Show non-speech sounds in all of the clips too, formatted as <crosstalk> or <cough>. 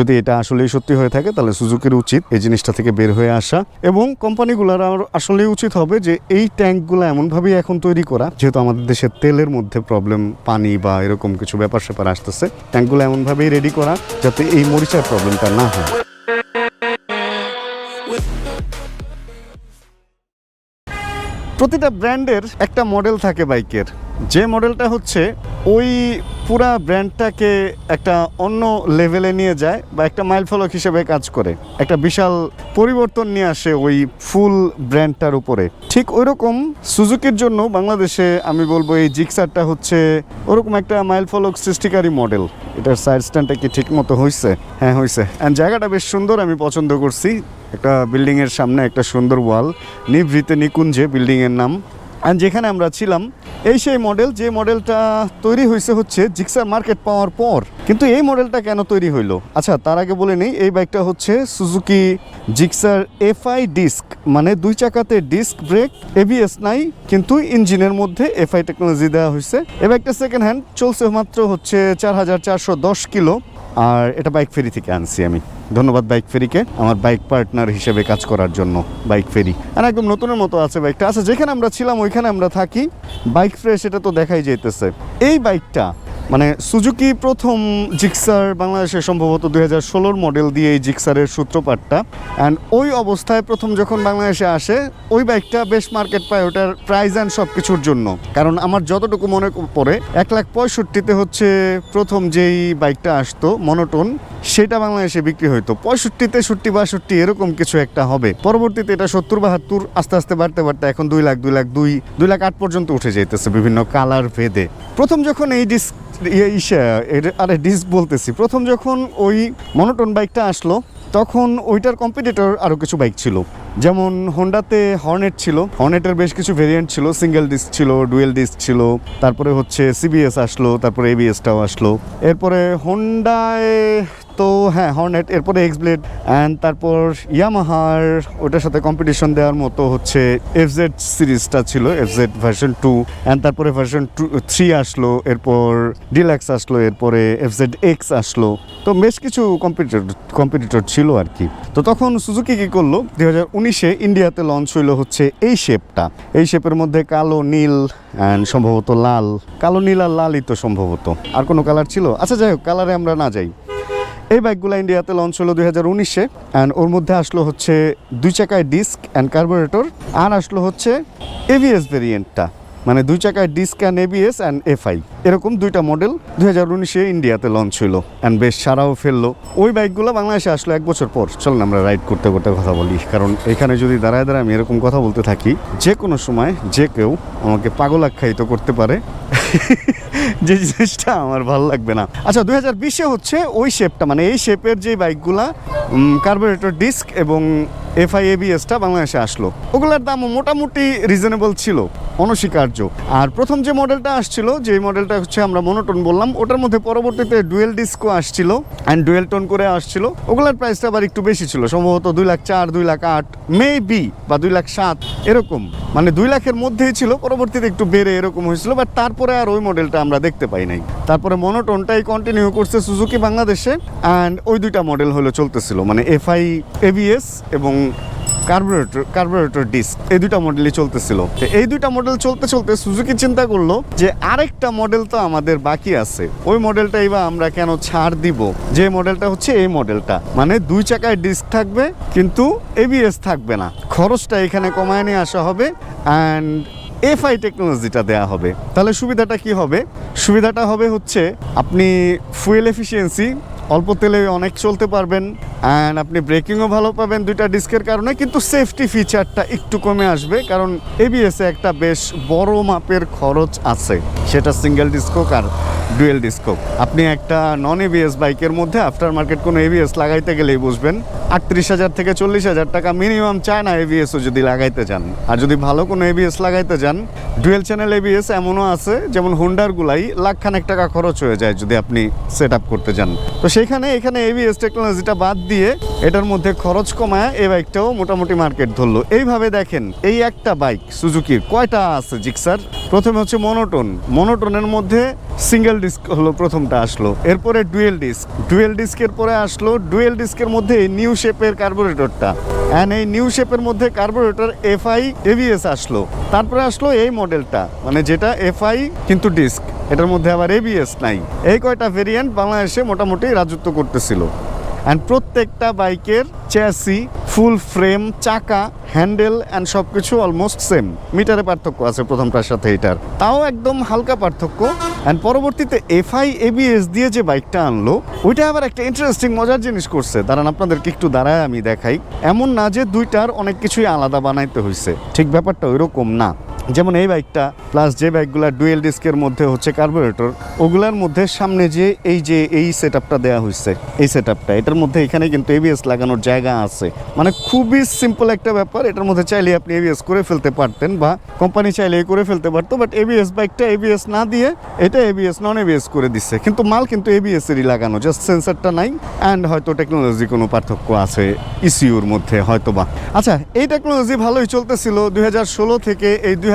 যদি এটা আসলেই সত্যি হয়ে থাকে, তাহলে সুজুকির উচিত এই জিনিসটা থেকে বের হয়ে আসা। এবং কোম্পানিগুলোর আসলেই উচিত হবে যে এই ট্যাঙ্কগুলো এমনভাবেই এখন তৈরি করা, যেহেতু আমাদের দেশে তেলের মধ্যে প্রবলেম পানি বা এরকম কিছু ব্যাপার স্যাপার আসতেছে, ট্যাঙ্কগুলো এমনভাবেই রেডি করা, যাতে এই মরিচার প্রবলেমটা না হয়। প্রতিটা ব্র্যান্ডের একটা মডেল থাকে বাইকের। যে মডেলটা হচ্ছে, ওই পুরা ব্র্যান্ডটাকে একটা অন্য লেভেলে নিয়ে যায় বা একটা মাইল ফলক হিসেবে কাজ করে। একটা বিশাল পরিবর্তন নিয়ে আসে ওই ফুল ব্র্যান্ডটার উপরে। ঠিক ওই রকম সুজুকির জন্য বাংলাদেশে আমি বলব এই জিক্সারটা হচ্ছে ওরকম একটা মাইল ফলক সৃষ্টিকারী মডেল। এটার সাইড স্ট্যান্ডটা কি ঠিক মতো হয়েছে হ্যাঁ হয়েছে অ্যান্ড জায়গাটা বেশ সুন্দর, আমি পছন্দ করছি। একটা বিল্ডিং এর সামনে একটা সুন্দর ওয়াল, নিভৃতে নিকুঞ্জে বিল্ডিং এর নাম। আর যেখানে আমরা ছিলাম, এই সেই মডেল যে মডেলটা তৈরি হয়েছে হচ্ছে জিক্সার মার্কেট পাওয়ার পর। কিন্তু এই মডেলটা কেন তৈরি হইল? আচ্ছা তার আগে বলে নেই, এই বাইকটা হচ্ছে সুজুকি জিক্সার এফআই ডিস্ক মানে দুই চাকাতে ডিস্ক ব্রেক এবিএস নাই, কিন্তু ইঞ্জিনের মধ্যে এফআই টেকনোলজি দেওয়া হয়েছে এই বাইকটা সেকেন্ড হ্যান্ড চলছে মাত্র হচ্ছে চার হাজার চারশো দশ কিলো। আর এটা বাইক ফেরি থেকে আনছি আমি। ধন্যবাদ বাইক ফেরিকে, আমার বাইক পার্টনার হিসেবে কাজ করার জন্য বাইক ফেরি। আর একদম নতুনের মতো আছে বাইকটা। আচ্ছা যেখানে আমরা ছিলাম, ওইখানে আমরা থাকি। বাইক ফ্রেশ, এটা তো দেখাই যাইতেছে। এই বাইকটা মানে সুজুকি প্রথম জিক্সার বাংলাদেশে সম্ভবত দুই হাজার ষোলোর মডেল দিয়ে এই জিক্সারের সূত্রপাতটা। অ্যান্ড ওই অবস্থায় প্রথম যখন বাংলাদেশে আসে, ওই বাইকটা বেশ মার্কেট পায় ওটার প্রাইস অ্যান্ড সব কিছুর জন্য। কারণ আমার যতটুকু মনে পড়ে, এক লাখ পঁয়ষট্টিতে হচ্ছে প্রথম যেই বাইকটা আসতো মনোটন সেটা বাংলাদেশে বিক্রি হইতো। পঁয়ষট্টি, তেষট্টি, বাষট্টি এরকম কিছু একটা হবে। পরবর্তীতে এটা সত্তর, বাহাত্তর, আস্তে আস্তে বাড়তে বাড়তে এখন দুই লাখ দুই লাখ, দুই দুই লাখ আট পর্যন্ত উঠে যাইতেছে বিভিন্ন কালার ভেদে। প্রথম যখন এই ডিস্ক আরে ডিস্ক বলতেছি, প্রথম যখন ওই মনোটন বাইকটা আসলো তখন ওইটার কম্পিটিটর আরও কিছু বাইক ছিল। যেমন হোন্ডাতে হর্নেট ছিল। হর্নেটের বেশ কিছু ভেরিয়েন্ট ছিল। সিঙ্গেল ডিস্ক ছিল ডুয়েল ডিস্ক ছিল। তারপরে হচ্ছে সিবিএস আসলো, তারপরে এবিএসটাও আসলো। এরপরে হোন্ডায় তো হ্যাঁ হর্নেট এরপরে এক্স ব্লেড অ্যান্ড তারপর ইয়ামাহার ওটার সাথে কম্পিটিশন দেওয়ার মতো হচ্ছে এফজেড সিরিজটা ছিল এফজেড ভার্সন টু অ্যান্ড তারপরে ভার্সন টু থ্রি আসলো, এরপর ডিলাক্স আসলো, এরপরে এফজেড এক্স আসলো। তো বেশ কিছু কম্পিটিটর কম্পিটিটর ছিল। আর কি। তো তখন সুজুকি কি করল? দুই হাজার উনিশে ইন্ডিয়াতে লঞ্চ হইল হচ্ছে এই শেপটা এই শেপের মধ্যে কালো, নীল অ্যান্ড সম্ভবত লাল। কালো, নীল আর লালই তো সম্ভবত। আর কোনো কালার ছিল? আচ্ছা যাই হোক কালারে আমরা না যাই। এই বাইকগুলো ইন্ডিয়াতে লঞ্চ হলো দুই হাজার উনিশে অ্যান্ড ওর মধ্যে আসলো হচ্ছে দুই চাকায় ডিস্ক অ্যান্ড কার্বোরেটর আর আসলো হচ্ছে এভিএস ভেরিয়েন্টটা মানে দুই চাকায় disc and ABS and FI এরকম দুইটা মডেল দুই হাজার উনিশে ইন্ডিয়াতে লঞ্চ হলো অ্যান্ড বেশ সারাও ফেলল। ওই বাইকগুলো বাংলাদেশে আসলো এক বছর পর। চলুন আমরা রাইড করতে করতে কথা বলি। কারণ এখানে যদি দাঁড়ায় দাঁড়ায় আমি এরকম কথা বলতে থাকি, যে কোনো সময় যে কেউ আমাকে পাগল আখ্যায়িত করতে পারে। <laughs> যে জিনিসটা আমার ভালো লাগবে না। আচ্ছা দুই হাজার বিশে হচ্ছে ওই শেপটা মানে এই শেপের যে বাইকগুলা কার্বোরেটর ডিস্ক এবং এফআই এবিএসটা বাংলাদেশে আসলো। ওগুলোর দামও মোটামুটি রিজনেবল ছিল, অনস্বীকার্য। আর প্রথম যে মডেলটা আসছিল যে মডেলটা হচ্ছে আমরা মনোটন বললাম, ওটার মধ্যে পরবর্তীতে ডুয়েল ডিস্কো আসছিল অ্যান্ড ডুয়েল টোন করে আসছিল। ওগুলোর প্রাইসটা আবার একটু বেশি ছিল, সম্ভবত দুই লাখ চার, দুই লাখ আট মে বি বা দুই লাখ সাত, এরকম। মানে দুই লাখের মধ্যেই ছিল, পরবর্তীতে একটু বেড়ে এরকম হয়েছিল বাট তারপরে আর ওই মডেলটা আমরা দেখতে পাই নাই। তারপরে মনোটনটাই কন্টিনিউ করছে সুজুকি বাংলাদেশে অ্যান্ড ওই দুইটা মডেল হলো চলতেছিল মানে এফআই এবিএস এবং কার্বোরেটর কার্বোরেটর ডিস্ক এই দুইটা মডেলই চলতেছিল। এই দুইটা মডেল চলতে চলতে সুজুকি চিন্তা করল যে আরেকটা মডেল তো আমাদের বাকি আছে। ওই মডেলটা এবার আমরা কেন ছাড় দিব? যে মডেলটা হচ্ছে এই মডেলটা মানে দুই চাকায় ডিস্ক থাকবে, কিন্তু এবিএস থাকবে না। খরচটা এখানে কমায় নিয়ে আসা হবে অ্যান্ড এফআই টেকনোলজিটা দেওয়া হবে। তাহলে সুবিধাটা কি হবে? সুবিধাটা হবে হচ্ছে আপনি ফুয়েল এফিসিয়েন্সি অল্প তেলে অনেক চলতে পারবেন অ্যান্ড আপনি ব্রেকিংও ভালো পাবেন দুইটা ডিস্কের কারণে, কিন্তু সেফটি ফিচারটা একটু কমে আসবে কারণ এবিএস এ একটা বেশ বড় মাপের খরচ আছে। সেটা সিঙ্গেল ডিস্কক আর ডুয়েল ডিস্কক আপনি একটা নন এবিএস বাইকের মধ্যে আফটার মার্কেট কোনো এবিএস লাগাইতে গেলেই বুঝবেন, আটত্রিশ হাজার থেকে চল্লিশ হাজার টাকা মিনিমাম চায় না এবিএসও যদি লাগাইতে চান। আর যদি ভালো কোনো এবিএস লাগাইতে যান ডুয়েল চ্যানেল এবিএস এমনও আছে, যেমন হোন্ডারগুলাই লাখখানেক টাকা খরচ হয়ে যায় যদি আপনি সেট করতে যান। তো সেখানে এখানে এবিএস টেকনোলজিটা বাদ দিয়ে দিয়ে এটার মধ্যে খরচ কমায় এই বাইকটাও মোটামুটি মার্কেট ধরলো। এইভাবে দেখেন, এই একটা বাইক সুজুকির কয়টা আছে জিক্সার? প্রথমে হচ্ছে মনোটন মনোটনের মধ্যে সিঙ্গেল ডিস্ক হলো প্রথমটা আসলো। এরপরে ডুয়েল ডিস্ক ডুয়েল ডিস্কের পরে আসলো ডুয়েল ডিস্কের মধ্যে নিউ শেপের কার্বোরেটরটা অ্যান্ড এই নিউ শেপের মধ্যে কার্বোরেটর এফআই এভিএস আসলো। তারপরে আসলো এই মডেলটা। মানে যেটা এফআই কিন্তু ডিস্ক, এটার মধ্যে আবার এবিএস নাই। এই কয়টা ভেরিয়েন্ট বাংলাদেশে মোটামুটি রাজত্ব করতেছিল। অ্যান্ড প্রত্যেকটা বাইকের চ্যাসি ফুল ফ্রেম চাকা হ্যান্ডেল অ্যান্ড সব কিছু অলমোস্ট সেম মিটারে পার্থক্য আছে প্রথমটার সাথে এটার। তাও একদম হালকা পার্থক্য। অ্যান্ড পরবর্তীতে এফআই এবিএস দিয়ে যে বাইকটা আনলো, ওইটা আবার একটা ইন্টারেস্টিং মজার জিনিস করছে। দাঁড়ান, আপনাদেরকে একটু দাঁড়ায় আমি দেখাই। এমন না যে দুইটার অনেক কিছুই আলাদা বানাইতে হয়েছে ঠিক ব্যাপারটা ওইরকম না। যেমন এই বাইকটা প্লাস যে বাইকগুলো ডুয়েল ডিস্কের মধ্যে হচ্ছে কার্বোরেটর ওগুলার মধ্যে সামনে যে এই যে এই সেট আপটা দেওয়া হয়েছে এই সেট আপটা এটার মধ্যে এখানে কিন্তু এবিএস লাগানোর জায়গা আছে। মানে খুবই সিম্পল একটা ব্যাপার, এটার মধ্যে চাইলে আপনি এবিএস করে ফেলতে পারতেন বা কোম্পানি চাইলে করে ফেলতে পারতো বাট এবিএস বাইকটা এবিএস না দিয়ে এটা এবিএস নন এবিএস করে দিচ্ছে কিন্তু মাল কিন্তু এবিএস এরই লাগানো জাস্ট সেন্সারটা নাই অ্যান্ড হয়তো টেকনোলজি কোনো পার্থক্য আছে ইসিউর মধ্যে হয়তো বা আচ্ছা এই টেকনোলজি ভালোই চলতেছিল দুই হাজার ষোলো থেকে এই দুই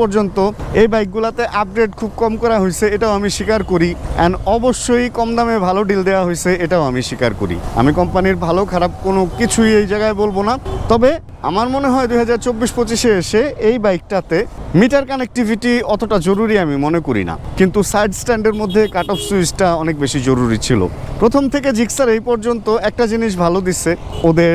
পর্যন্ত এই বাইকগুলোতে আপডেট খুব কম করা হয়েছে, এটাও আমি স্বীকার করি। অ্যান্ড অবশ্যই কম দামে ভালো ডিল দেওয়া হয়েছে, এটাও আমি স্বীকার করি। আমি কোম্পানির ভালো, খারাপ কোনো কিছুই এই জায়গায় বলব না। তবে আমার মনে হয় দুই হাজার চব্বিশ পঁচিশে এসে এই বাইকটাতে মিটার কানেক্টিভিটি অতটা জরুরি আমি মনে করি না। কিন্তু সাইড স্ট্যান্ডের মধ্যে কাট অফ সুইচটা অনেক বেশি জরুরি ছিল। প্রথম থেকে জিক্সার এই পর্যন্ত একটা জিনিস ভালো দিচ্ছে, ওদের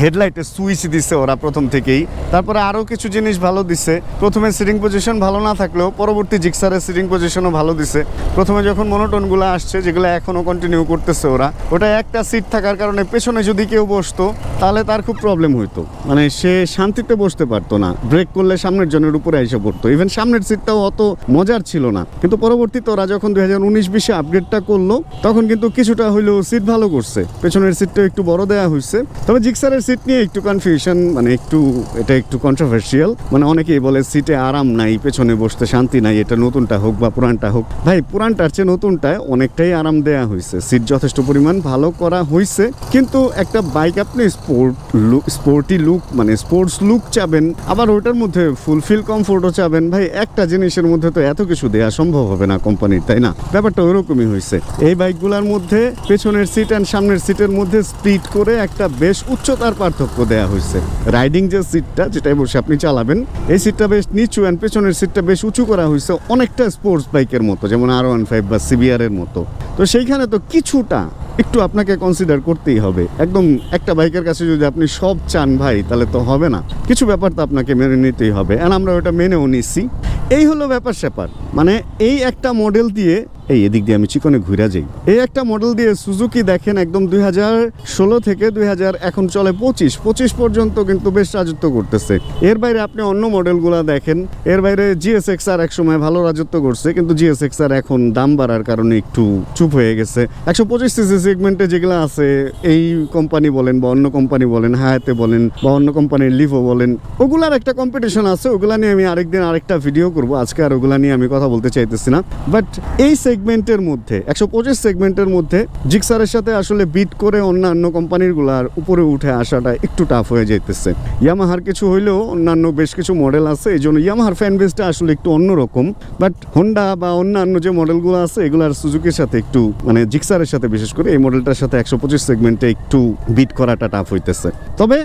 হেডলাইটে সুইচ দিছে ওরা প্রথম থেকেই। তারপরে আরও কিছু জিনিস ভালো দিছে প্রথমে সিটিং পজিশন ভালো না থাকলেও পরবর্তী জিক্সারের সিটিং পজিশনও ভালো দিছে প্রথমে যখন মনোটনগুলো আসছে, যেগুলো এখনও কন্টিনিউ করতেছে ওরা, ওটা একটা সিট থাকার কারণে পেছনে যদি কেউ বসতো, তাহলে তার খুব প্রবলেম হইতো। মানে সে শান্তিতে বসতে পারতো না। ব্রেক করলে সামনের জনের উপরে এসে পড়তো। ইভেন সামনের সিটটাও অত মজার ছিল না। কিন্তু পরবর্তীতে ওরা যখন দুই হাজার উনিশ বিশে আপগ্রেডটা করল, তখন কিন্তু কিছুটা হইলেও সিট ভালো করছে। পেছনের সিটটা একটু বড় দেওয়া হয়েছে তবে জিক্সারের সিট নিয়ে একটু কনফিউশন মানে একটু, এটা একটু কন্ট্রোভার্সিয়াল মানে অনেকেই বলে সিটে আরাম নাই, পেছনে বসতে শান্তি নাই, এটা নতুনটা হোক বা পুরানটা হোক। ভাই, পুরানটার চেয়ে নতুনটায় অনেকটাই আরাম দেয়া হয়েছে সিট যথেষ্ট পরিমাণ ভালো করা হয়েছে কিন্তু একটা বাইক আপনি স্পোর্ট লুক স্পোর্টি লুক মানে স্পোর্টস লুক চাবেন, আবার ওটার মধ্যে ফুলফিল কমফোর্টও চাবেন। ভাই, একটা জিনিসের মধ্যে তো এত কিছু দেওয়া সম্ভব হবে না কোম্পানির তাই না? ব্যাপারটা ওরকমই হয়েছে। এই বাইকগুলোর মধ্যে পেছনের সিট অ্যান্ড সামনের সিটের মধ্যে স্প্লিট করে একটা বেশ উচ্চতার পার্থক্য দেওয়া হয়েছে। রাইডিং যে সিটটা যেটাই বসে আপনি চালাবেন, এই সিটটা বেশ নিচু অ্যান্ড পেছনের সিটটা বেশ উঁচু করা হয়েছে অনেকটা স্পোর্টস বাইকের মতো, যেমন আর ওয়ান ফাইভ বা সিবিআর এর মতো। তো সেইখানে তো কিছুটা একটু আপনাকে কনসিডার করতেই হবে। একদম একটা বাইকের কাছে যদি আপনি সব চান ভাই, তাহলে তো হবে না। কিছু ব্যাপার তো আপনাকে মেনে নিতেই হবে। অ্যান্ড আমরা ওটা মেনেও নিচ্ছি। এই হলো ব্যাপার স্যাপার মানে এই একটা মডেল দিয়ে এই এদিক দিয়ে আমি চিকনে ঘুরে যাই। এই একটা মডেল দিয়ে সুজুকি দেখেন একদম দুই হাজার ষোলো থেকে দুই হাজার এখন চলে পঁচিশ। পঁচিশ পর্যন্ত কিন্তু বেশ রাজত্ব করতেছে। এর বাইরে আপনি অন্য মডেলগুলো দেখেন। এর বাইরে জিএসএক্স আর এক সময় ভালো রাজত্ব করছে, কিন্তু জিএসএক্স আর এখন দাম বাড়ার কারণে একটু চুপ হয়ে গেছে। একশো পঁচিশ সিসি সেগমেন্টে যেগুলো আছে, এই কোম্পানি বলেন বা অন্য কোম্পানি বলেন হায়াতে বলেন বা অন্য কোম্পানির লিভো বলেন, ওগুলার একটা কম্পিটিশন আছে। ওগুলা নিয়ে আমি আরেকদিন আরেকটা ভিডিও করব। আজকে আর ওগুলা নিয়ে আমি কথা বলতে চাইতেছি না। বাট এই সেগমেন্টের মধ্যে, একশো পঁচিশ সেগমেন্টের মধ্যে জিক্সারের সাথে আসলে বিট করে অন্যান্য কোম্পানিরগুলার উপরে উঠে আসাটা একটু টাফ হয়ে যাইতেছে। ইয়ামাহার কিছু হইলেও অন্যান্য বেশ কিছু মডেল আছে, এই জন্য ইয়ামাহার ফ্যান বেসটা আসলে একটু অন্যরকম। বাট হোন্ডা বা অন্যান্য যে মডেলগুলো আছে, এগুলার সুজুকির সাথে একটু মানে জিক্সারের সাথে বিশেষ করে এই মডেলটার সাথে একশো পঁচিশ সেগমেন্টে একটু বিট করাটা টাফ হইতেছে। তবে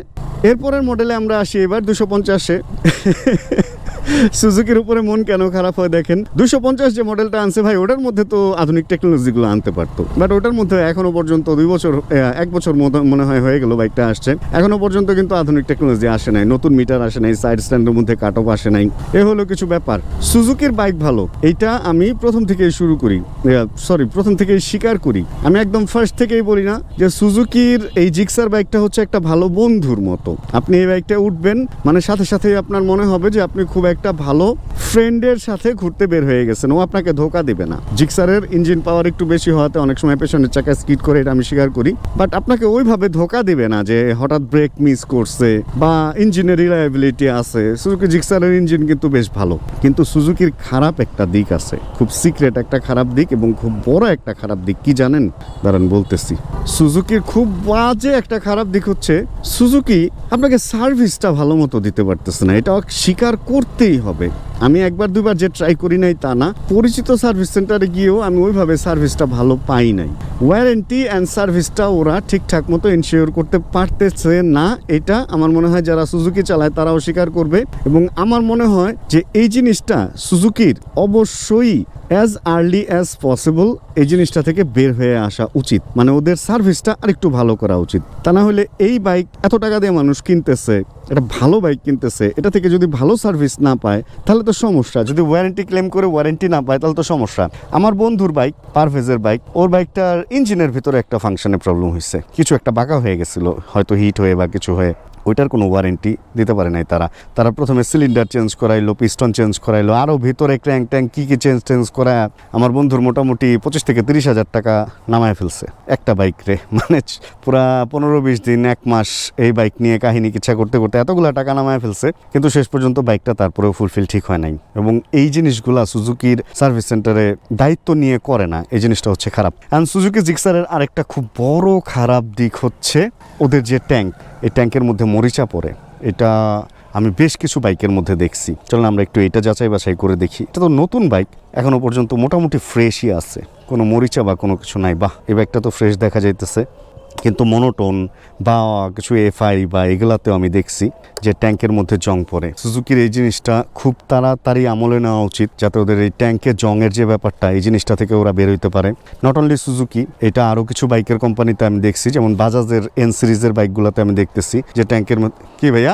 এরপরের মডেলে আমরা আসি এবার দুশো পঞ্চাশে। সুজুকির উপরে মন কেন খারাপ হয় দেখেন? দুশো পঞ্চাশ যে মডেলটা আনছে ভাই, ওটার মধ্যে তো আধুনিক টেকনোলজিগুলো আনতে পারতো। বাট ওটার মধ্যে এখনও পর্যন্ত দুই বছর এক বছর মনে হয় হয়ে গেল বাইকটা আসছে। এখনও পর্যন্ত কিন্তু আধুনিক টেকনোলজি আসে নাই, নতুন মিটার আসে নাই সাইড স্ট্যান্ডের মধ্যে কাট অফ আসে নাই। এ হলো কিছু ব্যাপার। সুজুকির বাইক ভালো, এইটা আমি প্রথম থেকেই শুরু করি সরি প্রথম থেকেই স্বীকার করি। আমি একদম ফার্স্ট থেকেই বলি না যে সুজুকির এই জিক্সার বাইকটা হচ্ছে একটা ভালো বন্ধুর মতো। আপনি এই বাইকটা উঠবেন মানে সাথে সাথে আপনার মনে হবে যে আপনি খুব একটা ভালো ফ্রেন্ডের সাথে ঘুরতে বের হয়ে গেছেন। ও আপনাকে ধোকা দিবে না। জিক্সারের ইঞ্জিন পাওয়ার একটু বেশি হওয়াতে অনেক সময় পেছনের চাকা স্কিড করে এটা আমি স্বীকার করি। বাট আপনাকে ওইভাবে ধোকা দিবে না যে হঠাৎ ব্রেক মিস করছে বা ইঞ্জিনের রিলায়েবিলিটি আছে। সুজুকি জিক্সারের ইঞ্জিন কিন্তু বেশ ভালো। কিন্তু সুজুকির খারাপ একটা দিক আছে। খুব সিক্রেট একটা খারাপ দিক এবং খুব বড় একটা খারাপ দিক। কি জানেন? দাঁড়ান বলতেছি। সুজুকির খুব বাজে একটা খারাপ দিক হচ্ছে সুজুকি আপনাকে সার্ভিসটা ভালো মতো দিতে পারতেছে না। এটা স্বীকার করতেই হবে। আমি একবার দুবার যে ট্রাই করি নাই তা না। পরিচিত সার্ভিস সেন্টারে গিয়েও আমি ওইভাবে সার্ভিসটা ভালো পাই নাই। ওয়ারেন্টি অ্যান্ড সার্ভিসটা ওরা ঠিকঠাক মতো এনশিওর করতে পারতেছে না। এটা আমার মনে হয় যারা সুজুকি চালায় তারা অস্বীকার করবে। এবং আমার মনে হয় যে এই জিনিসটা সুজুকির অবশ্যই অ্যাজ আর্লি অ্যাজ পসিবল এই জিনিসটা থেকে বের হয়ে আসা উচিত। মানে ওদের সার্ভিসটা আরেকটু ভালো করা উচিত। তা না হলে এই বাইক এত টাকা দিয়ে মানুষ কিনতেছে এটা ভালো বাইক কিনতেছে, এটা থেকে যদি ভালো সার্ভিস না পায়, তাহলে তো সমস্যা। যদি ওয়ারেন্টি ক্লেম করে ওয়ারেন্টি না পায়, তাহলে তো সমস্যা। আমার বন্ধুর বাইক পারভেজের বাইক ওর বাইকটার ইঞ্জিনের ভিতরে একটা ফাংশনে প্রবলেম হয়েছে কিছু একটা বাঁকা হয়ে গেছিল, হয়তো হিট হয়ে বা কিছু হয়ে। ওইটার কোনো ওয়ারেন্টি দিতে পারে নাই তারা। তারা প্রথমে সিলিন্ডার চেঞ্জ করাইলো পিস্টন চেঞ্জ করাইলো আরও ভিতরে ক্র্যাঙ্ক ট্যাঙ্ক কী কী চেঞ্জ টেঞ্জ করা আমার বন্ধুর মোটামুটি পঁচিশ থেকে তিরিশ হাজার টাকা নামায় ফেলছে একটা বাইক রে। <laughs> মানে পুরা পনেরো বিশ দিন, এক মাস এই বাইক নিয়ে কাহিনী কিচ্ছা করতে করতে এতগুলো টাকা নামায় ফেলছে, কিন্তু শেষ পর্যন্ত বাইকটা তারপরেও ফুলফিল ঠিক হয় নাই। এবং এই জিনিসগুলা সুজুকির সার্ভিস সেন্টারে দায়িত্ব নিয়ে করে না, এই জিনিসটা হচ্ছে খারাপ। অ্যান্ড সুজুকি জিক্সারের আরেকটা খুব বড় খারাপ দিক হচ্ছে ওদের যে ট্যাঙ্ক এই ট্যাঙ্কের মধ্যে মরিচা পড়ে। এটা আমি বেশ কিছু বাইকের মধ্যে দেখছি। চলুন আমরা একটু এটা যাচাই বাছাই করে দেখি। এটা তো নতুন বাইক, এখনও পর্যন্ত মোটামুটি ফ্রেশই আছে। কোনো মরিচা বা কোনো কিছু নাই। বাহ, এই বাইকটা তো ফ্রেশ দেখা যাইতেছে। কিন্তু মনোটোন বা কিছু এফআই বা এগুলাতেও আমি দেখছি যে ট্যাঙ্কের মধ্যে জং পড়ে। সুজুকির এই জিনিসটা খুব তাড়াতাড়ি আমলে নেওয়া উচিত যাতে ওদের এই ট্যাঙ্কে জংয়ের যে ব্যাপারটা, এই জিনিসটা থেকে ওরা বের হইতে পারে। নট অনলি সুজুকি এটা আরও কিছু বাইকের কোম্পানিতে আমি দেখছি, যেমন বাজাজের এন সিরিজের বাইকগুলোতে আমি দেখতেছি যে ট্যাঙ্কের মধ্যে কি ভাইয়া?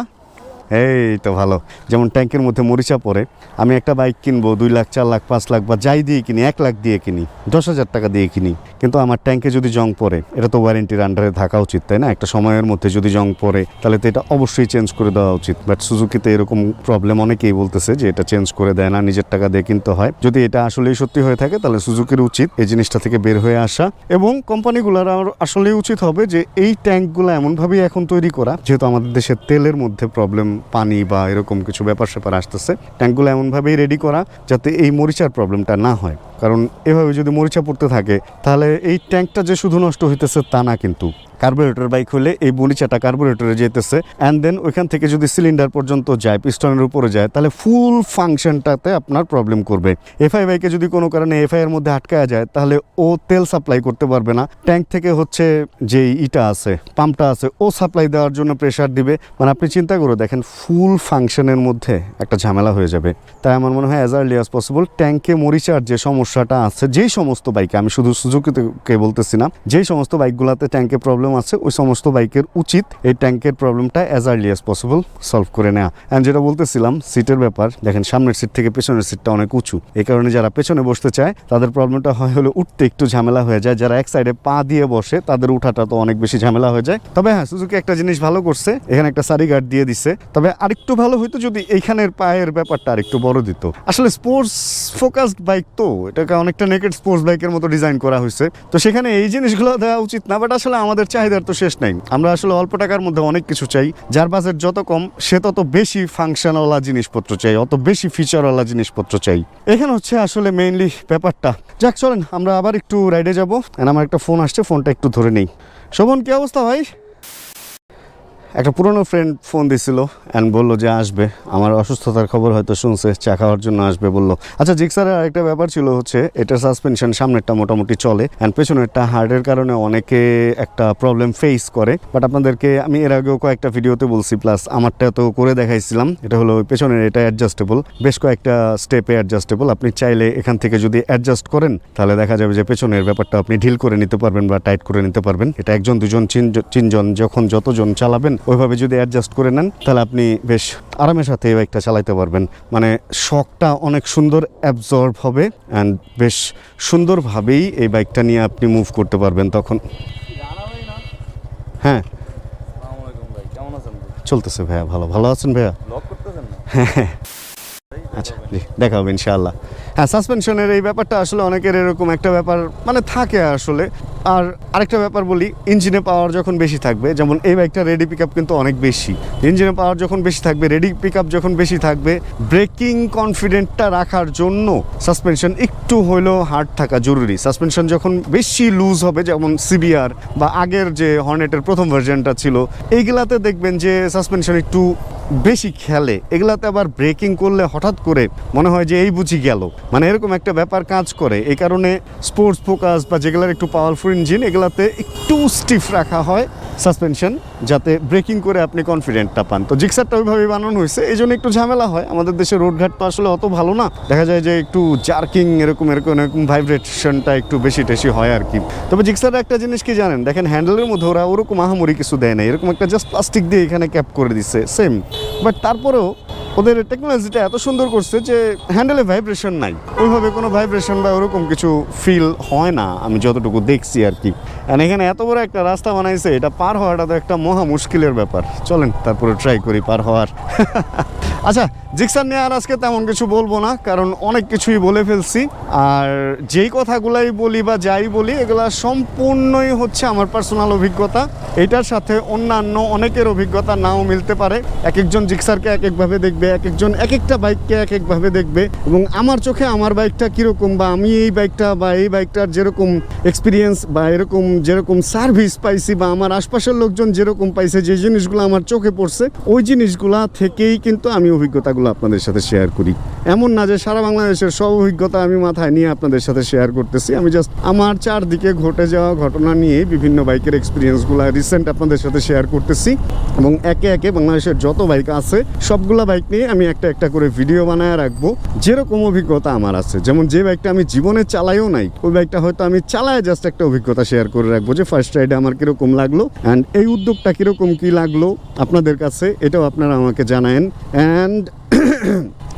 এই তো ভালো। যেমন ট্যাঙ্কের মধ্যে মরিচা পড়ে, আমি একটা বাইক কিনবো, দুই লাখ, চার লাখ, পাঁচ লাখ বা যাই দিয়ে কিনি, এক লাখ দিয়ে কিনি, দশ হাজার টাকা দিয়ে কিনি। কিন্তু আমার ট্যাঙ্কে যদি জং পড়ে, এটা তো ওয়ারেন্টির আন্ডারে থাকা উচিত, তাই না? একটা সময়ের মধ্যে যদি জং পড়ে, তাহলে তো এটা অবশ্যই চেঞ্জ করে দেওয়া উচিত। বাট সুজুকিতে এরকম প্রবলেম অনেকেই বলতেছে যে এটা চেঞ্জ করে দেয় না, নিজের টাকা দিয়ে কিনতে হয়। যদি এটা আসলেই সত্যি হয়ে থাকে, তাহলে সুজুকির উচিত এই জিনিসটা থেকে বের হয়ে আসা। এবং কোম্পানিগুলোর আসলেই উচিত হবে যে এই ট্যাঙ্কগুলো এমনভাবেই এখন তৈরি করা, যেহেতু আমাদের দেশের তেলের মধ্যে প্রবলেম পানি বা এরকম কিছু ব্যাপার স্যাপার আসতেছে, ট্যাঙ্কগুলো এমনভাবেই রেডি করা যাতে এই মরিচার প্রবলেমটা না হয়। কারণ এভাবে যদি মরিচা পড়তে থাকে, তাহলে এই ট্যাঙ্কটা যে শুধু নষ্ট হইতেছে তা না কিন্তু। কার্বোরেটর বাইক হলে এই মরিচাটা কার্বোরেটরে যেতেছে অ্যান্ড দেন ওইখান থেকে যদি সিলিন্ডার পর্যন্ত যায় পিস্টনের উপরে যায়, তাহলে ফুল ফাংশনটাতে আপনার প্রবলেম করবে। এফআই বাইকে যদি কোনো কারণে এফআই এর মধ্যে আটকায়া যায়, তাহলে ও তেল সাপ্লাই করতে পারবে না। ট্যাঙ্ক থেকে হচ্ছে যে ইটা আছে পাম্পটা আছে, ও সাপ্লাই দেওয়ার জন্য প্রেশার দিবে। মানে আপনি চিন্তা করে দেখেন ফুল ফাংশনের মধ্যে একটা ঝামেলা হয়ে যাবে। তাই আমার মনে হয় অ্যাজ আর্লি অ্যাজ পসিবল ট্যাঙ্কে মরিচার যে সমস্যাটা আছে, যেই সমস্ত বাইকে আমি শুধু সুজুকিকে বলতেছি না, যেই সমস্ত বাইকগুলোতে ট্যাঙ্কে প্রবলেম আছে, ওই সমস্ত বাইকের উচিত এই ট্যাঙ্কের প্রবলেমটা as early as possible solve করে নেওয়া অ্যান্ড যেটা বলতেছিলাম সিটের ব্যাপার, দেখেন সামনের সিট থেকে পেছনের সিটটা অনেক উঁচু। এই কারণে যারা পেছনে বসতে চায়, তাদের প্রবলেমটা হয় হলো উঠতে একটু ঝামেলা হয়ে যায়। যারা এক সাইডে পা দিয়ে বসে, তাদের উঠাটা তো অনেক বেশি ঝামেলা হয়ে যায়। তবে হ্যাঁ সুজুকি একটা জিনিস ভালো করছে, এখানে একটা সারি গার্ড দিয়ে দিছে। তবে আরেকটু ভালো হইতো যদি এইখানের পায়ের ব্যাপারটা আরেকটু বড় দিত। আসলে স্পোর্টস ফোকাসড বাইক তো, এটাকে অনেকটা নেকেড স্পোর্টস বাইকের মতো ডিজাইন করা হয়েছে তো সেখানে এই জিনিসগুলো দেওয়া উচিত না বাট আসলে আমাদের চাহিদার তো শেষ নাই। আমরা আসলে অল্প টাকার মধ্যে অনেক কিছু চাই। যার বাজেট যত কম, সে তত বেশি ফাংশনওয়ালা জিনিসপত্র চাই, অত বেশি ফিচারওয়ালা জিনিসপত্র চাই। এখানে হচ্ছে আসলে মেইনলি ব্যাপারটা। যাক, চলেন, আমরা আবার একটু রাইডে যাব। আমার একটা ফোন আসছে ফোনটা একটু ধরে নেই। শোভন, কি অবস্থা ভাই? একটা পুরনো ফ্রেন্ড ফোন দিছিল অ্যান্ড বলল যে আসবে। আমার অসুস্থতার খবর হয়তো শুনছে, চা খাওয়ার জন্য আসবে বলল। আচ্ছা জিক্সারের আরেকটা ব্যাপার ছিল হচ্ছে এটার সাসপেনশন সামনেরটা মোটামুটি চলে অ্যান্ড পেছনেরটা হার্ডের কারণে অনেকে একটা প্রবলেম ফেস করে। বাট আপনাদেরকে আমি এর আগেও কয়েকটা ভিডিওতে বলছি প্লাস আমারটা তো করে দেখাইছিলাম। এটা হলো পেছনের, এটা অ্যাডজাস্টেবল বেশ কয়েকটা স্টেপে অ্যাডজাস্টেবল আপনি চাইলে এখান থেকে যদি অ্যাডজাস্ট করেন, তাহলে দেখা যাবে যে পেছনের ব্যাপারটা আপনি ঢিল করে নিতে পারবেন বা টাইট করে নিতে পারবেন। এটা একজন, দুজন তিন- তিনজন, যখন যতজন চালাবেন ওইভাবে যদি অ্যাডজাস্ট করে নেন তাহলে আপনি বেশ আরামের সাথে এই বাইকটা চালাইতে পারবেন। মানে শখটা অনেক সুন্দর অ্যাবজর্ব হবে অ্যান্ড বেশ সুন্দরভাবেই এই বাইকটা নিয়ে আপনি মুভ করতে পারবেন তখন। হ্যাঁ। চলতেছে ভাইয়া ভালো। ভালো আছেন ভাইয়া? ব্লগ না জি, দেখা হবে ইনশাআল্লাহ। হ্যাঁ সাসপেনশনের এই ব্যাপারটা আসলে অনেকের এরকম একটা ব্যাপার মানে থাকে আসলে। আর আরেকটা ব্যাপার বলি ইঞ্জিনে পাওয়ার যখন বেশি থাকবে, যেমন এই বাইকটা রেডি পিক কিন্তু অনেক বেশি। ইঞ্জিনে পাওয়ার যখন বেশি থাকবে রেডি পিক যখন বেশি থাকবে ব্রেকিং কনফিডেন্টটা রাখার জন্য সাসপেনশন একটু হলেও হার্ড থাকা জরুরি। সাসপেনশন যখন বেশি লুজ হবে, যেমন সিবিআর বা আগের যে হর্নেটের প্রথম ভার্জনটা ছিল, এইগুলাতে দেখবেন যে সাসপেনশন একটু বেশি খেলে, এগুলাতে আবার ব্রেকিং করলে হঠাৎ করে মনে হয় যে এই বুঝি গেল। মানে এরকম একটা ব্যাপার কাজ করে। এই কারণে স্পোর্টস ফোকাস বা যেগুলোর একটু পাওয়ারফুল ইঞ্জিন এগুলাতে একটু স্টিফ রাখা হয় সাসপেনশন যাতে ব্রেকিং করে আপনি কনফিডেন্টটা পান। তো জিক্সারটা ওইভাবেই বানানো হয়েছে। এই জন্য একটু ঝামেলা হয়। আমাদের দেশে রোডঘাট তো আসলে অত ভালো না। দেখা যায় যে একটু জার্কিং এরকম এরকম এরকম ভাইব্রেশনটা একটু বেশি টেশি হয় আর কি তবে জিক্সারের একটা জিনিস কি জানেন? দেখেন হ্যান্ডেলের মধ্যে ওরা ওরকম আহামরি কিছু দেয় না এরকম একটা জাস্ট প্লাস্টিক দিয়ে এখানে ক্যাপ করে দিচ্ছে সেম বাট তারপরেও ওদের টেকনোলজিটা এত সুন্দর করছে যে হ্যান্ডেলে ভাইব্রেশন নাই। ওইভাবে কোনো ভাইব্রেশন বা ওরকম কিছু ফিল হয় না, আমি যতটুকু দেখছি আর কি। আর এখানে এত বড় একটা রাস্তা বানাইছে, এটা পার হওয়াটা তো একটা মহা মুশকিলের ব্যাপার। চলেন, তারপরে ট্রাই করি পার হওয়ার। <laughs> আচ্ছা জিক্সার নিয়ে আর আজকে তেমন কিছু বলব না, কারণ অনেক কিছুই বলে ফেলছি। আর যেই কথাগুলাই বলি বা যাই বলি, এগুলা সম্পূর্ণই হচ্ছে আমার পার্সোনাল অভিজ্ঞতা। এটার সাথে অন্যান্য অনেকের অভিজ্ঞতা নাও মিলতে পারে। এক একজন জিক্সারকে এক একভাবে দেখবে। এক একজন এক একটা বাইককে এক একভাবে দেখবে এবং আমার চোখে আমার বাইকটা কীরকম বা আমি এই বাইকটা বা এই বাইকটার যেরকম এক্সপিরিয়েন্স বা এরকম যেরকম সার্ভিস পাইছি বা আমার আশপাশের লোকজন যেরকম পাইছে, যে জিনিসগুলো আমার চোখে পড়ছে, ওই জিনিসগুলা থেকেই কিন্তু আমি অভিজ্ঞতাগুলো আপনাদের সাথে শেয়ার করি। এমন না যে সারা বাংলাদেশের সব অভিজ্ঞতা আমি মাথায় নিয়ে আপনাদের সাথে শেয়ার করতেছি। আমি জাস্ট আমার চারদিকে ঘটে যাওয়া ঘটনা নিয়ে বিভিন্ন বাইকের এক্সপিরিয়েন্সগুলো রিসেন্ট আপনাদের সাথে শেয়ার করতেছি এবং একে একে বাংলাদেশের যত বাইক আছে, সবগুলা বাইক নিয়ে আমি একটা একটা করে ভিডিও বানায় রাখব। যেরকম অভিজ্ঞতা আমার আছে। যেমন যে বাইকটা আমি জীবনে চালাইও নাই, ওই বাইকটা হয়তো আমি চালায় জাস্ট একটা অভিজ্ঞতা শেয়ার করে রাখব যে ফার্স্ট রাইডে আমার কীরকম লাগল অ্যান্ড এই উদ্যোগটা কীরকম কি লাগল আপনাদের কাছে, এটাও আপনারা আমাকে জানায়েন। অ্যান্ড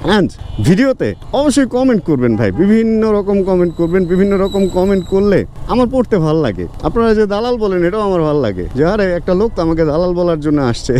অ্যান্ড ভিডিওতে অবশ্যই কমেন্ট করবেন ভাই। বিভিন্ন রকম কমেন্ট করবেন, বিভিন্ন রকম কমেন্ট করলে আমার পড়তে ভালো লাগে। আপনারা যে দালাল বলেন, এটাও আমার ভালো লাগে। যে আরে, একটা লোক তো আমাকে দালাল বলার জন্য আসছে।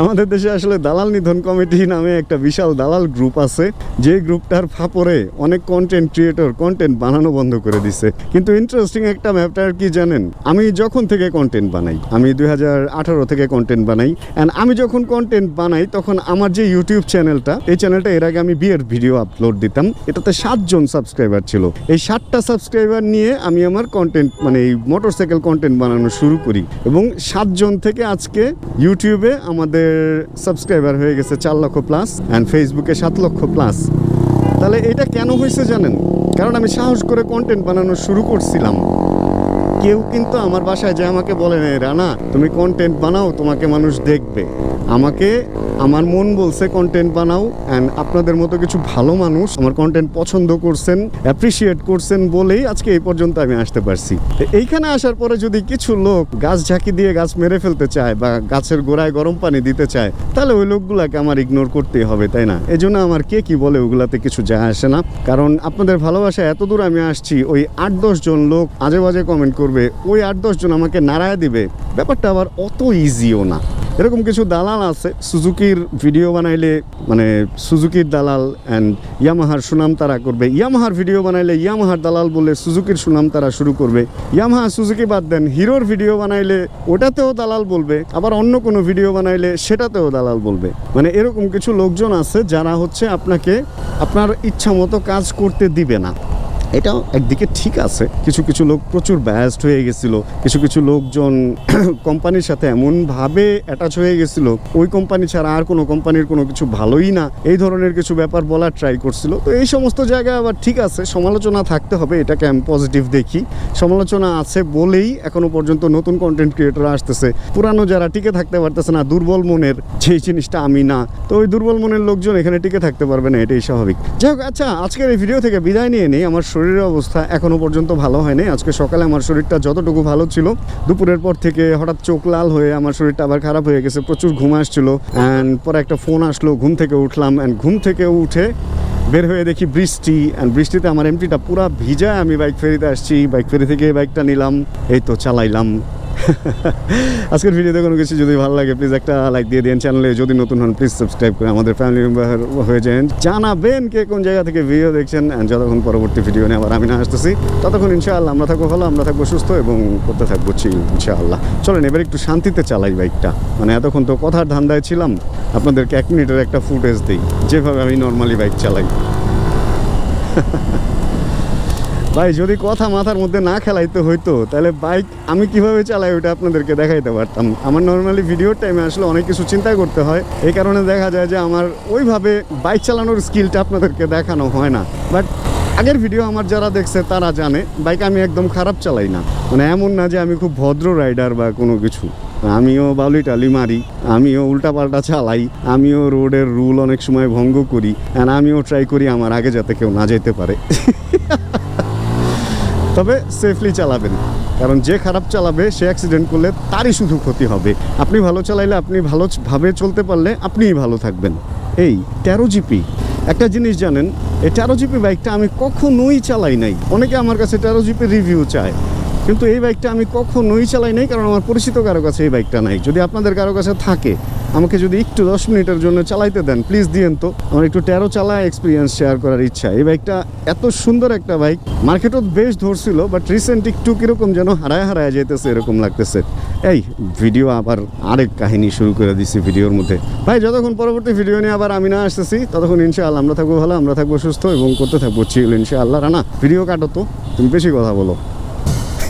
আমাদের দেশে আসলে দালাল নিধন কমিটি নামে একটা বিশাল দালাল গ্রুপ আছে। যে গ্রুপটার ফাপরে অনেক কন্টেন্ট ক্রিয়েটর কন্টেন্ট বানানো বন্ধ করে দিছে। কিন্তু ইন্টারেস্টিং একটা ম্যাপটার কি জানেন? আমি যখন থেকে কন্টেন্ট বানাই, আমি দুই হাজার আঠারো থেকে কন্টেন্ট বানাই। অ্যান্ড আমি যখন কন্টেন্ট বানাই, তখন আমার যে ইউটিউব চ্যানেলটা এই চ্যানেলটা এর আগে আমি বিয়ের ভিডিও আপলোড দিতাম। এটাতে সাতজন সাবস্ক্রাইবার ছিল। এই সাতটা সাবস্ক্রাইবার নিয়ে আমি আমার কন্টেন্ট মানে এই মোটরসাইকেল কন্টেন্ট বানানো শুরু করি। এবং সাতজন থেকে আজকে ইউটিউবে আমাদের সাবস্ক্রাইবার হয়ে গেছে চার লক্ষ প্লাস অ্যান্ড ফেসবুকে সাত লক্ষ প্লাস তাহলে এটা কেন হয়েছে জানেন? কারণ আমি সাহস করে কন্টেন্ট বানানো শুরু করছিলাম। কেউ কিন্তু আমার বাসায় যে আমাকে বলে না রানা, তুমি কন্টেন্ট বানাও, তোমাকে মানুষ দেখবে। আমাকে আমার মন বলছে কন্টেন্ট বানাও অ্যান্ড আপনাদের মতো কিছু ভালো মানুষ আমার কন্টেন্ট পছন্দ করছেন অ্যাপ্রিসিয়েট করছেন বলেই আজকে এই পর্যন্ত আমি আসতে পারছি। এইখানে আসার পরে যদি কিছু লোক গাছ ঝাঁকি দিয়ে গাছ মেরে ফেলতে চায় বা গাছের গোড়ায় গরম পানি দিতে চায়, তাহলে ওই লোকগুলাকে আমার ইগনোর করতেই হবে, তাই না? এই জন্য আমার কে কি বলে ওগুলাতে কিছু যায় আসে না। কারণ আপনাদের ভালোবাসা এত দূর আমি আসছি, ওই আট দশ জন লোক আজে বাজে কমেন্ট করবে, ওই আট দশ জন আমাকে নাড়ায় দিবে। ব্যাপারটা আবার অত ইজিও না। এরকম কিছু দালাল আছে। সুজুকির ভিডিও বানাইলে মানে সুজুকির দালাল অ্যান্ড ইয়ামাহার সুনাম তারা করবে। ইয়ামাহার ভিডিও বানাইলে ইয়ামাহার দালাল বলে সুজুকির সুনাম তারা শুরু করবে। ইয়ামাহা, সুজুকি বাদ দেন, হিরোর ভিডিও বানাইলে ওটাতেও দালাল বলবে। আবার অন্য কোনো ভিডিও বানাইলে সেটাতেও দালাল বলবে। মানে এরকম কিছু লোকজন আছে যারা হচ্ছে আপনাকে আপনার ইচ্ছা মতো কাজ করতে দিবে না। এটাও একদিকে ঠিক আছে। কিছু কিছু লোক প্রচুর ব্যস্ত হয়ে গেছিল। কিছু কিছু লোকজন <clears throat> কোম্পানির সাথে এমনভাবে অ্যাটাচ হয়ে গেছিল। ওই কোম্পানি ছাড়া আর কোনো কোম্পানির কোনো কিছু ভালোই না। এই ধরনের কিছু ব্যাপার বলার ট্রাই করছিল। তো এই সমস্ত জায়গায় আবার ঠিক আছে, সমালোচনা থাকতে হবে, এটাকে আমি পজিটিভ দেখি। সমালোচনা আছে বলেই এখনও পর্যন্ত নতুন কন্টেন্ট ক্রিয়েটর আসতেছে। পুরানো যারা টিকে থাকতে পারতেছে না, দুর্বল মনের, যেই জিনিসটা আমি না। তো ওই দুর্বল মনের লোকজন এখানে টিকে থাকতে পারবে না, এটাই স্বাভাবিক। যাই হোক আচ্ছা আজকের এই ভিডিও থেকে বিদায় নিয়ে নেই। আমার শরীরের অবস্থা এখনও পর্যন্ত ভালো হয়নি। আজকে সকালে আমার শরীরটা যতটুকু ভালো ছিল, দুপুরের পর থেকে হঠাৎ চোখ লাল হয়ে আমার শরীরটা আবার খারাপ হয়ে গেছে, প্রচুর ঘুম আসছিল। অ্যান্ড পরে একটা ফোন আসলো, ঘুম থেকে উঠলাম। অ্যান্ড ঘুম থেকে উঠে বের হয়ে দেখি বৃষ্টি। অ্যান্ড বৃষ্টিতে আমার এমটিটা পুরো ভিজা। আমি বাইক ফেরিতে আসছি বাইক ফেরি থেকে বাইকটা নিলাম। এই তো চালাইলাম। <laughs> আজকের ভিডিওতে কোনো কিছু যদি ভালো লাগে প্লিজ একটা লাইক দিয়ে দিন চ্যানেলে যদি নতুন হন প্লিজ সাবস্ক্রাইব করে আমাদের ফ্যামিলি মেম্বার হয়ে যান। জানাবেন কে কোন জায়গা থেকে ভিডিও দেখছেন। And যতক্ষণ পরবর্তী ভিডিও নিয়ে আবার আমি না আসতেছি, ততক্ষণ ইনশাআল্লাহ আমরা থাকব ভালো, আমরা থাকব সুস্থ এবং করতে থাকব চিল ইনশাআল্লাহ। চলেন, এবার একটু শান্তিতে চালাই বাইকটা মানে এতক্ষণ তো কথার ধান্দায় ছিলাম, আপনাদেরকে এক মিনিটের একটা ফুটেজ দিই। যেভাবে আমি নর্মালি বাইক চালাই। <laughs> ভাই, যদি কথা মাথার মধ্যে না খেলাইতে হইতো, তাহলে বাইক আমি কীভাবে চালাই ওটা আপনাদেরকে দেখাইতে পারতাম? আমার নর্মালি ভিডিওর টাইমে আসলে অনেক কিছু চিন্তা করতে হয়। এই কারণে দেখা যায় যে আমার ওইভাবে বাইক চালানোর স্কিলটা আপনাদেরকে দেখানো হয় না। বাট আগের ভিডিও আমার যারা দেখছে, তারা জানে, বাইক আমি একদম খারাপ চালাই না। মানে এমন না যে আমি খুব ভদ্র রাইডার বা কোনো কিছু। আমিও বাউলি টালি মারি, আমিও উল্টাপাল্টা চালাই, আমিও রোডের রুল অনেক সময় ভঙ্গ করি অ্যান্ড আমিও ট্রাই করি আমার আগে যাতে কেউ না যেতে পারে। <laughs> তবে সেফলি চালাবেন। কারণ যে খারাপ চালাবে, সে অ্যাক্সিডেন্ট করলে তারই শুধু ক্ষতি হবে। আপনি ভালো চালাইলে আপনি ভালোভাবে চলতে পারলে আপনিই ভালো থাকবেন। এই তেরো জিপি। একটা জিনিস জানেন, এই তেরো জিপি বাইকটা আমি কখনোই চালাই নাই। অনেকে আমার কাছে তেরো জিপি রিভিউ চায়। কিন্তু এই বাইকটা আমি কখনোই চালাই নাই, কারণ আমার পরিচিত কারও কাছে এই বাইকটা নাই। যদি আপনাদের কারও কাছে থাকে, আমাকে যদি একটু দশ মিনিটের জন্য চালাইতে দেন প্লিজ দিয়েন তো। আমার একটু তেরো চালায় এক্সপিরিয়েন্স শেয়ার করার ইচ্ছা। এই বাইকটা এত সুন্দর একটা বাইক, মার্কেটও বেশ ধরছিল বাট রিসেন্ট একটু কীরকম যেন হারায় হারায় যেতেছে এরকম লাগতেছে। এই ভিডিও আবার আরেক কাহিনী শুরু করে দিছি ভিডিওর মধ্যে। ভাই, যতক্ষণ পরবর্তী ভিডিও নিয়ে আবার আমি না আসতেছি, ততক্ষণ ইনশাআল্লাহ আমরা থাকব ভালো, আমরা থাকব সুস্থ এবং করতে থাকব চিল ইনশাআল্লাহ। রানা ভিডিও কাটো তো, তুমি বেশি কথা বলো।